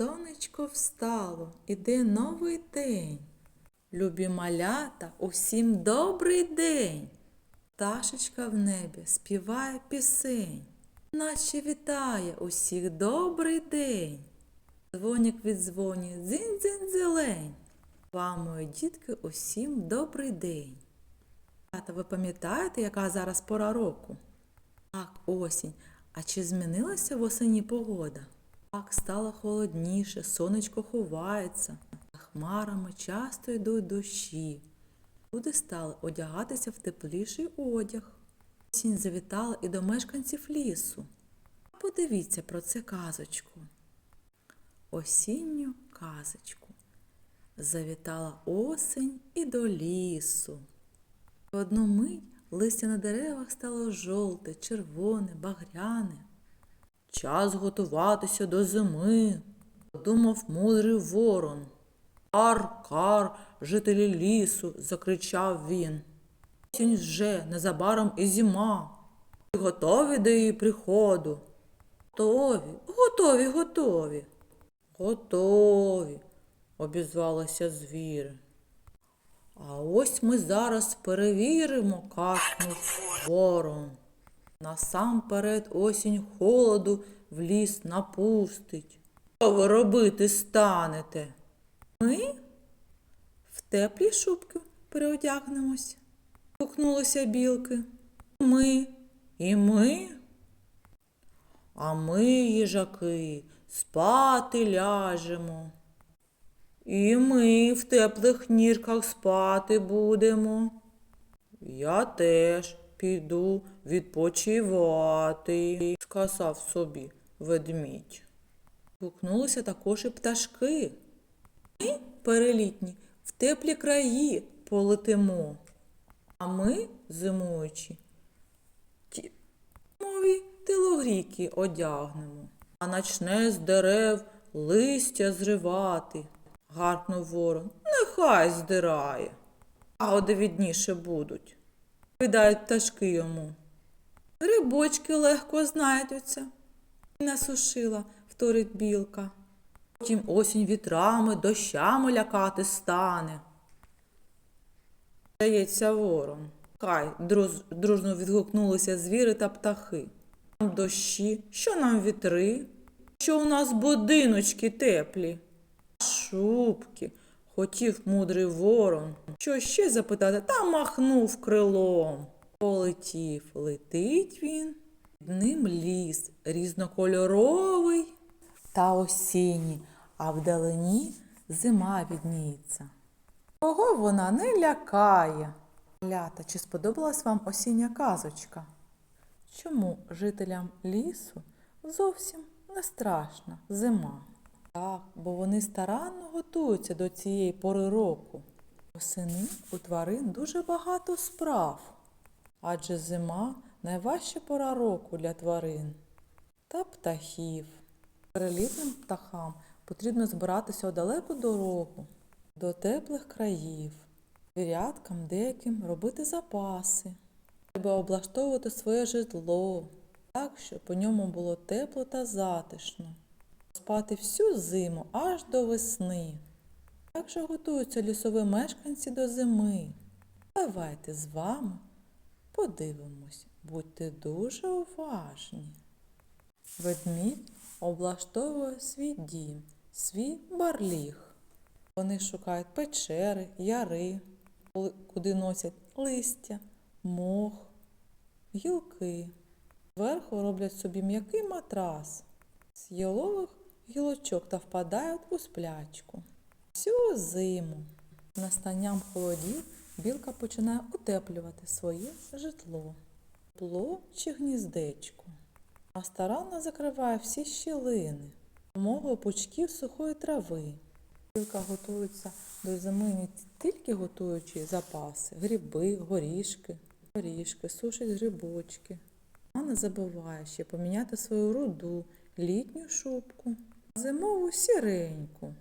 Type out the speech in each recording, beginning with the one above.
Сонечко встало, іде новий день. Любі малята, усім добрий день. Пташечка в небі співає пісень, наче вітає усіх добрий день. Дзвонік від дзвоні, дзинь-дзинь-зелень. Вам, мої дітки, усім добрий день. Тата, ви пам'ятаєте, яка зараз пора року? Так, осінь. А чи змінилася восені погода? Так, стало холодніше, сонечко ховається. Хмарами часто йдуть дощі. Люди стали одягатися в тепліший одяг. Осінь завітала і до мешканців лісу. Подивіться про це казочку. Осінню казочку. Завітала осень і до лісу. В одну мить листя на деревах стало жовте, червоне, багряне. Час готуватися до зими, думав мудрий ворон. Кар, кар, жителі лісу, закричав він. Осінь вже незабаром і зима. Готові до її приходу? Готові, готові, готові. Готові, обізвалися звіри. А ось ми зараз перевіримо, кашнув ворон. Насамперед осінь холоду в ліс напустить. Що ви робити станете? Ми в теплі шубки переодягнемось. Гукнулися білки. Ми і ми. А ми, їжаки, спати ляжемо. І ми в теплих нірках спати будемо. Я теж піду відпочивати, сказав собі ведмідь. Гукнулися також і пташки. Ми, перелітні, в теплі краї полетимо. А ми, зимуючи, ті мові телогріки одягнемо, а начне з дерев листя зривати. Гаркнув ворон. Нехай здирає. Ягоди відніше будуть. Видають пташки йому. Грибочки легко знайдуться. Насушила, вторить білка. Потім осінь вітрами, дощами лякати стане. Дається ворон. Хай дружно відгукнулися звіри та птахи. Нам дощі, що нам вітри, що у нас будиночки теплі. Шубки, хотів мудрий ворон. Що ще запитати, та махнув крилом. Полетів, летить він, під ним ліс різнокольоровий та осінній, а вдалині зима відніється. Кого вона не лякає? Лята, чи сподобалась вам осіння казочка? Чому жителям лісу зовсім не страшна зима? Так, бо вони старанно готуються до цієї пори року. Восени у тварин дуже багато справ, адже зима найважча пора року для тварин та птахів. Перелітним птахам потрібно збиратися у далеку дорогу до теплих країв. Звіряткам деяким робити запаси. Треба облаштовувати своє житло так, щоб по ньому було тепло та затишно. Спати всю зиму аж до весни. Як же готуються лісові мешканці до зими? Давайте з вами подивимось, будьте дуже уважні. Ведмідь облаштовує свій дім, свій барліг. Вони шукають печери, яри, куди носять листя, мох, гілки. Зверху роблять собі м'який матрас з ялових гілочок та впадають у сплячку. Всю зиму настанням холодів білка починає утеплювати своє житло, тепло чи гніздечко, а старанно закриває всі щілини, допомогою пучків сухої трави. Білка готується до зими не тільки готуючи запаси, гриби, горішки, горішки, сушить грибочки. Вона не забуває ще поміняти свою руду, літню шубку, зимову сіреньку.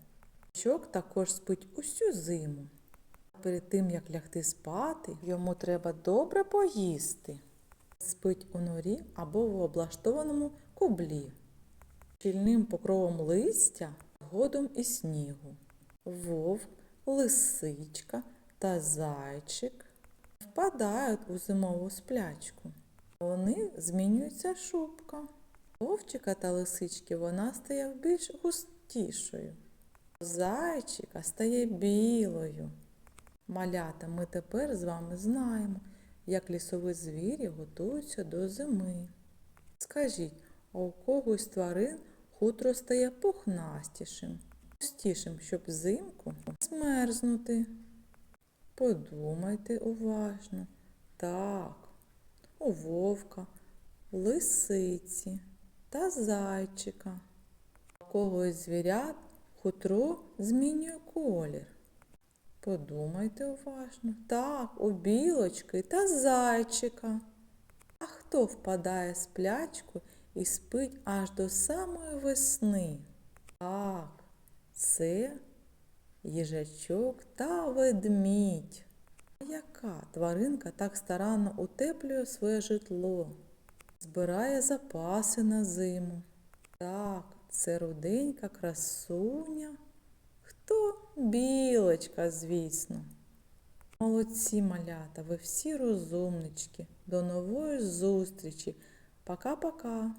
Чок також спить усю зиму. Перед тим, як лягти спати, йому треба добре поїсти. Спить у норі або в облаштованому кублі. Щільним покровом листя згодом і снігу. Вовк, лисичка та зайчик впадають у зимову сплячку. Вони змінюється шубка. Вовчика та лисички вона стає більш густішою. Зайчика стає білою. Малята, ми тепер з вами знаємо, як лісові звірі готуються до зими. Скажіть, а у когось тварин хутро стає пухнастішим, густішим, щоб взимку змерзнути? Подумайте уважно. Так, у вовка, лисиці та зайчика. У когось звірят хутро змінює колір. Подумайте уважно. Так, у білочки та зайчика. А хто впадає в сплячку і спить аж до самої весни? Так, це їжачок та ведмідь. А Яка тваринка так старанно утеплює своє житло, збирає запаси на зиму? Так, це руденька красуня. Хто? Білочка, звісно. Молодці малята, ви всі розумнички. До нової зустрічі. Пока-пока.